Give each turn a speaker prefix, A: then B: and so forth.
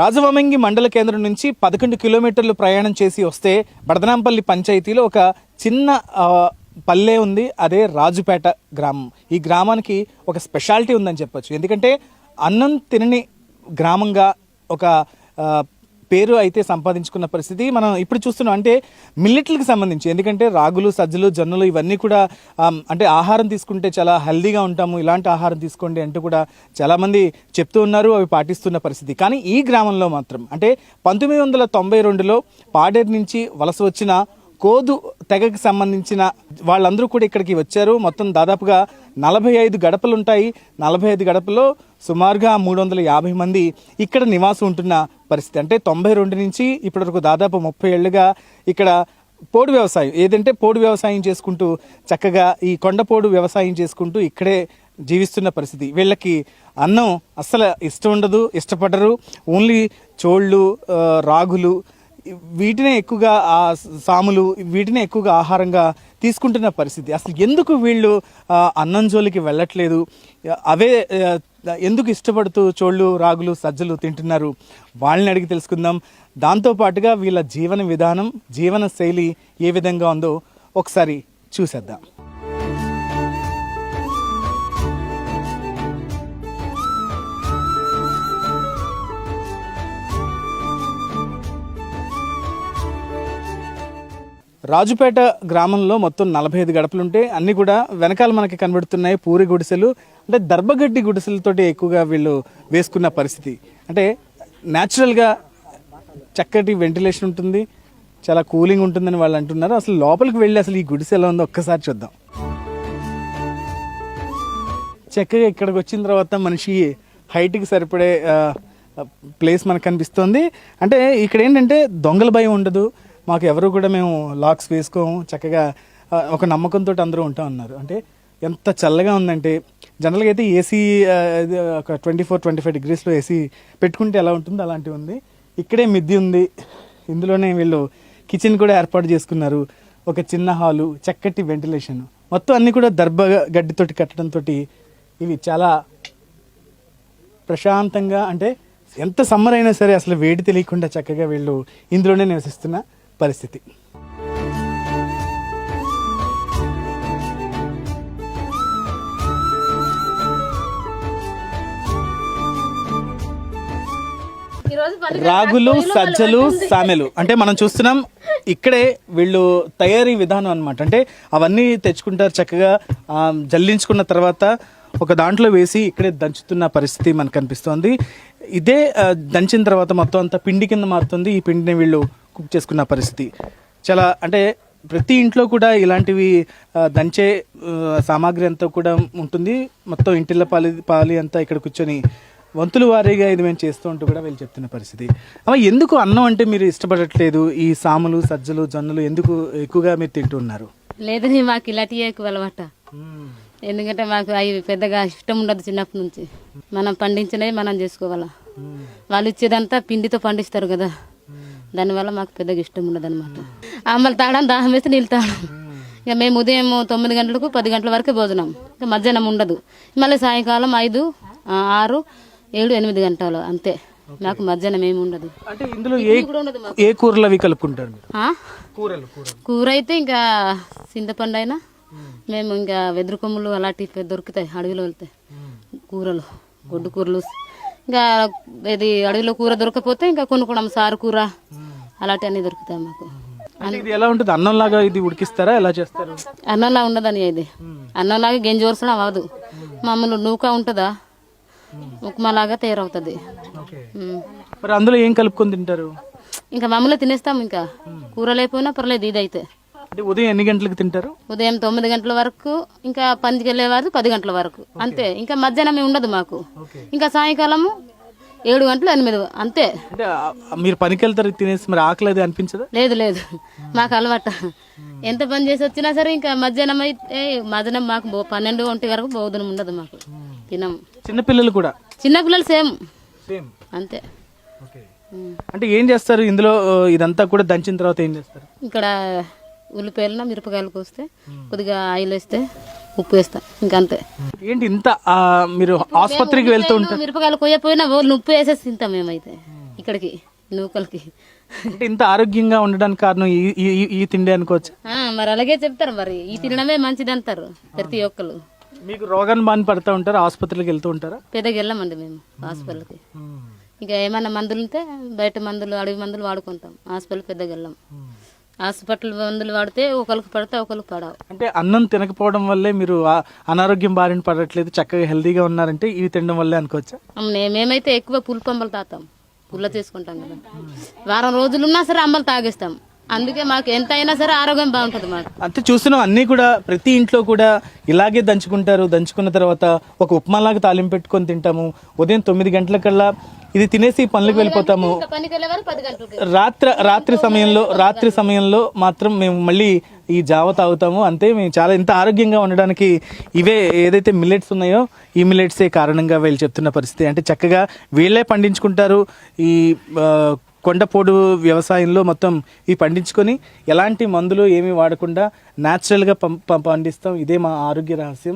A: రాజవమంగి మండల కేంద్రం నుంచి పదకొండు కిలోమీటర్లు ప్రయాణం చేసి వస్తే బడదనాంపల్లి పంచాయతీలో ఒక చిన్న పల్లె ఉంది. అదే రాజుపేట గ్రామం. ఈ గ్రామానికి ఒక స్పెషాలిటీ ఉందని చెప్పొచ్చు. ఎందుకంటే అన్నం తినని గ్రామంగా ఒక పేరు అయితే సంపాదించుకున్న పరిస్థితి మనం ఇప్పుడు చూస్తున్నాం. అంటే మిల్లెట్లకు సంబంధించి ఎందుకంటే రాగులు సజ్జలు జొన్నలు ఇవన్నీ కూడా అంటే ఆహారం తీసుకుంటే చాలా హెల్దీగా ఉంటాము. ఇలాంటి ఆహారం తీసుకోండి అంటూ కూడా చాలామంది చెప్తూ ఉన్నారు అవి పాటిస్తున్న పరిస్థితి. కానీ ఈ గ్రామంలో మాత్రం అంటే పంతొమ్మిది వందల తొంభై రెండులో పాడేరు నుంచి వలస వచ్చిన కోదు తెగకి సంబంధించిన వాళ్ళందరూ కూడా ఇక్కడికి వచ్చారు. మొత్తం దాదాపుగా నలభై ఐదు గడపలు ఉంటాయి. నలభై ఐదు గడపలో సుమారుగా మూడు వందల యాభై మంది ఇక్కడ నివాసం ఉంటున్న పరిస్థితి. అంటే తొంభై రెండు నుంచి ఇప్పటివరకు దాదాపు ముప్పై ఏళ్ళుగా ఇక్కడ పోడు వ్యవసాయం ఏదంటే పోడు వ్యవసాయం చేసుకుంటూ చక్కగా ఈ కొండపోడు వ్యవసాయం చేసుకుంటూ ఇక్కడే జీవిస్తున్న పరిస్థితి. వీళ్ళకి అన్నం అస్సలు ఇష్టం ఉండదు ఇష్టపడరు. ఓన్లీ చోళ్ళు రాగులు వీటినే ఎక్కువగా ఆ సాములు వీటినే ఎక్కువగా ఆహారంగా తీసుకుంటున్న పరిస్థితి. అసలు ఎందుకు వీళ్ళు అన్నం జోలికి వెళ్ళట్లేదు? అవే ఎందుకు ఇష్టపడుతూ చోళ్ళు రాగులు సజ్జలు తింటున్నారు? వాళ్ళని అడిగి తెలుసుకుందాం. దాంతో పాటుగా వీళ్ళ జీవన విధానం జీవన శైలి ఏ విధంగా ఉందో ఒకసారి చూసేద్దాం. రాజుపేట గ్రామంలో మొత్తం నలభై ఐదు గడపలుంటే అన్నీ కూడా వెనకాల మనకి కనబడుతున్నాయి పూరి గుడిసెలు. అంటే దర్భగడ్డి గుడిసెలతోటి ఎక్కువగా వీళ్ళు వేసుకున్న పరిస్థితి. అంటే న్యాచురల్గా చక్కటి వెంటిలేషన్ ఉంటుంది చాలా కూలింగ్ ఉంటుందని వాళ్ళు అంటున్నారు. అసలు లోపలికి వెళ్ళి అసలు ఈ గుడిసె ఎలా ఉందో ఒక్కసారి చూద్దాం. చక్కగా ఇక్కడికి వచ్చిన తర్వాత మనిషి హైట్కి సరిపడే ప్లేస్ మనకు కనిపిస్తుంది. అంటే ఇక్కడ ఏంటంటే దొంగల భయం ఉండదు. మాకు ఎవరు కూడా మేము లాక్స్ వేసుకోము చక్కగా ఒక నమ్మకంతో అందరూ ఉంటా ఉన్నారు అంటే ఎంత చల్లగా ఉందంటే జనరల్గా అయితే ఏసీ ఒక ట్వంటీ ఫోర్ ట్వంటీ ఫైవ్ డిగ్రీస్లో ఏసీ పెట్టుకుంటే ఎలా ఉంటుందో అలాంటివి ఉంది. ఇక్కడే మిద్ది ఉంది. ఇందులోనే వీళ్ళు కిచెన్ కూడా ఏర్పాటు చేసుకున్నారు. ఒక చిన్న హాలు చక్కటి వెంటిలేషన్. మొత్తం అన్ని కూడా దర్భ గడ్డితోటి కట్టడంతో ఇవి చాలా ప్రశాంతంగా అంటే ఎంత సమ్మర్ అయినా సరే అసలు వేడి తెలియకుండా చక్కగా వీళ్ళు ఇందులోనే నివసిస్తున్నా పరిస్థితి. రాగులు సజ్జలు సామెలు. అంటే మనం చూస్తున్నాం ఇక్కడే వీళ్ళు తయారీ విధానం అన్నమాట. అంటే అవన్నీ తెచ్చుకుంటారు చక్కగా జల్లించుకున్న తర్వాత ఒక దాంట్లో వేసి ఇక్కడే దంచుతున్న పరిస్థితి మనకు కనిపిస్తోంది. ఇదే దంచిన తర్వాత మొత్తం అంతా పిండి కింద మారుతుంది. ఈ పిండిని వీళ్ళు కుక్ చేసుకున్న పరిస్థితి. చాలా అంటే ప్రతి ఇంట్లో కూడా ఇలాంటివి దంచే సామాగ్రి అంతా కూడా ఉంటుంది. మొత్తం ఇంటిల్ల పాలి పాలి అంతా ఇక్కడ కూర్చొని వంతుల వారీగా ఇది మేము చేస్తూ ఉంటూ కూడా వీళ్ళు చెప్తున్న పరిస్థితి. అమ్మ ఎందుకు అన్నం అంటే మీరు ఇష్టపడట్లేదు? ఈ సాములు సజ్జలు జొన్నలు ఎందుకు ఎక్కువగా మీరు తింటున్నారు
B: లేదని మాకు ఇలాంటివి ఎక్కువ అలవాట. ఎందుకంటే మాకు అవి పెద్దగా ఇష్టం ఉండదు చిన్నప్పటి నుంచి. మనం పండించినవి మనం చేసుకోవాలా. వాళ్ళు ఇచ్చేదంతా పిండితో పండిస్తారు కదా. దానివల్ల మాకు పెద్దగా ఇష్టం ఉండదు అనమాట మళ్ళీ తాగడం దాహం వేస్తే నీళ్ళు తాగడం ఇక మేము ఉదయం తొమ్మిది గంటలకు పది గంటల వరకే భోజనం. ఇక మధ్యాహ్నం ఉండదు. మళ్ళీ సాయంకాలం ఐదు ఆరు ఏడు ఎనిమిది గంటలు అంతే. నాకు మధ్యాహ్నం ఏమి ఉండదు.
A: అంటే ఇందులో ఏ కూరలు అవి కలుపుకుంటారు కూరలు
B: కూర అయితే ఇంకా చింతపండు అయినా మేము. ఇంకా వెదురు కొమ్ములు అలాంటివి దొరుకుతాయి అడవిలో వెళ్తే. కూరలు గొడ్డు కూరలు ఇంకా ఇది అడవిలో కూర దొరకపోతే ఇంకా కొనుక్కోవడం సారు కూర. అలాంటివి అన్నీ దొరుకుతాయి మాకు.
A: ఇది ఎలా ఉంటుంది? అన్నం లాగా ఇది ఉడికిస్తారా? ఎలా చేస్తారు?
B: అన్నంలా ఉండదని ఇది. అన్నంలాగా గెంజి వరసడం అవ్వదు. మామూలు నూక ఉంటుందా? ఉప్మాలాగా తయారవుతుంది.
A: మరి అందులో ఏం కలుపుకొని తింటారు?
B: ఇంకా మామూలు తినేస్తాం ఇంకా. కూర లేకపోయినా పర్లేదు ఇది అయితే
A: అంటే ఉదయం ఎన్ని గంటలకు తింటారు?
B: ఉదయం తొమ్మిది గంటల వరకు ఇంకా పనికి వెళ్ళేవారు పది గంటల వరకు. అంతే. ఇంకా మధ్యాహ్నం ఉండదు మాకు. ఇంకా సాయంకాలము ఏడు గంటలు ఎనిమిది అంతే.
A: అంటే మీరు పనికి వెళ్తారు తినేసి మరి ఆకలి అది అనిపించదా?
B: లేదు లేదు. మాకు అలవాట. ఎంత పని చేసి వచ్చినా సరే ఇంకా మధ్యాహ్నం అయితే మధ్యాహ్నం మాకు పన్నెండు ఒంటి వరకు భోజనం ఉండదు మాకు. తినం
A: చిన్నపిల్లలు కూడా?
B: చిన్నపిల్లలు సేమ్.
A: సేమ్.
B: అంతే.
A: అంటే ఏం చేస్తారు? ఇందులో ఇదంతా కూడా దంచిన తర్వాత ఏం చేస్తారు?
B: ఇక్కడ ఉల్లిపాయలు మిరపకాయలు కోస్తే కొద్దిగా ఆయిల్ వేస్తే ఉప్పు వేస్తా. ఇంకా అంతే.
A: ఏంటి ఇంత మీరు ఆసుపత్రికి వెళ్తూ ఉంటారు
B: మిరపకాయలు కొయ్యపోయినా వాళ్ళు ఉప్పు వేసేసి తింటాం మేమైతే ఇక్కడికి నూకలకి.
A: అంటే ఇంత ఆరోగ్యంగా ఉండడానికి కారణం ఈ తిండి అనుకోవచ్చు?
B: మరి అలాగే చెప్తారు మరి. ఈ తినడమే మంచిది అంటారు ప్రతి ఒక్కరు
A: మీకు రోగాన్ని బాని పడుతూ ఉంటారా? ఆసుపత్రికి వెళ్తూ ఉంటారా?
B: పెద్దగా వెళ్ళమండి మేము హాస్పిటల్కి. ఇక ఏమైనా మందులు ఉంటే బయట మందులు అడవి మందులు వాడుకుంటాం. హాస్పిటల్ పెద్దగా వెళ్ళాం. హాస్పిటల్ మందులు వాడితే ఒకరికి పడితే ఒకరికి పడవు.
A: అంటే అన్నం తినకపోవడం వల్లే మీరు అనారోగ్యం బారిన పడట్లేదు చక్కగా హెల్తీగా ఉన్నారంటే ఇవి తినడం వల్లే అనుకోవచ్చా?
B: మేమైతే ఎక్కువ పులుపు అంబలు తాతాం. పుల్ల తీసుకుంటాం కదా. వారం రోజులు ఉన్నా సరే అంబలు తాగేస్తాం. అందుకే మాకు ఎంత అయినా సరే ఆరోగ్యం బాగుంటుంది మాకు.
A: అంతే చూస్తున్నాం అన్నీ కూడా ప్రతి ఇంట్లో కూడా ఇలాగే దంచుకుంటారు. దంచుకున్న తర్వాత ఒక ఉప్మాలాగా తాలింపు పెట్టుకొని తింటాము. ఉదయం తొమ్మిది గంటలకల్లా ఇది తినేసి పనులకు వెళ్ళిపోతాము. రాత్రి రాత్రి సమయంలో రాత్రి సమయంలో మాత్రం మేము మళ్ళీ ఈ జావ తాగుతాము. అంతే మేము చాలా ఇంత ఆరోగ్యంగా ఉండడానికి ఇవే ఏదైతే మిల్లెట్స్ ఉన్నాయో ఈ మిల్లెట్సే కారణంగా వీళ్ళు చెప్తున్న పరిస్థితి. అంటే చక్కగా వీళ్ళే పండించుకుంటారు. ఈ కొండపోడు వ్యవసాయంలో మొత్తం ఈ పండించుకొని ఎలాంటి మందులు ఏమీ వాడకుండా న్యాచురల్గా పం- పండిస్తాం. ఇదే మా ఆరోగ్య రహస్యం.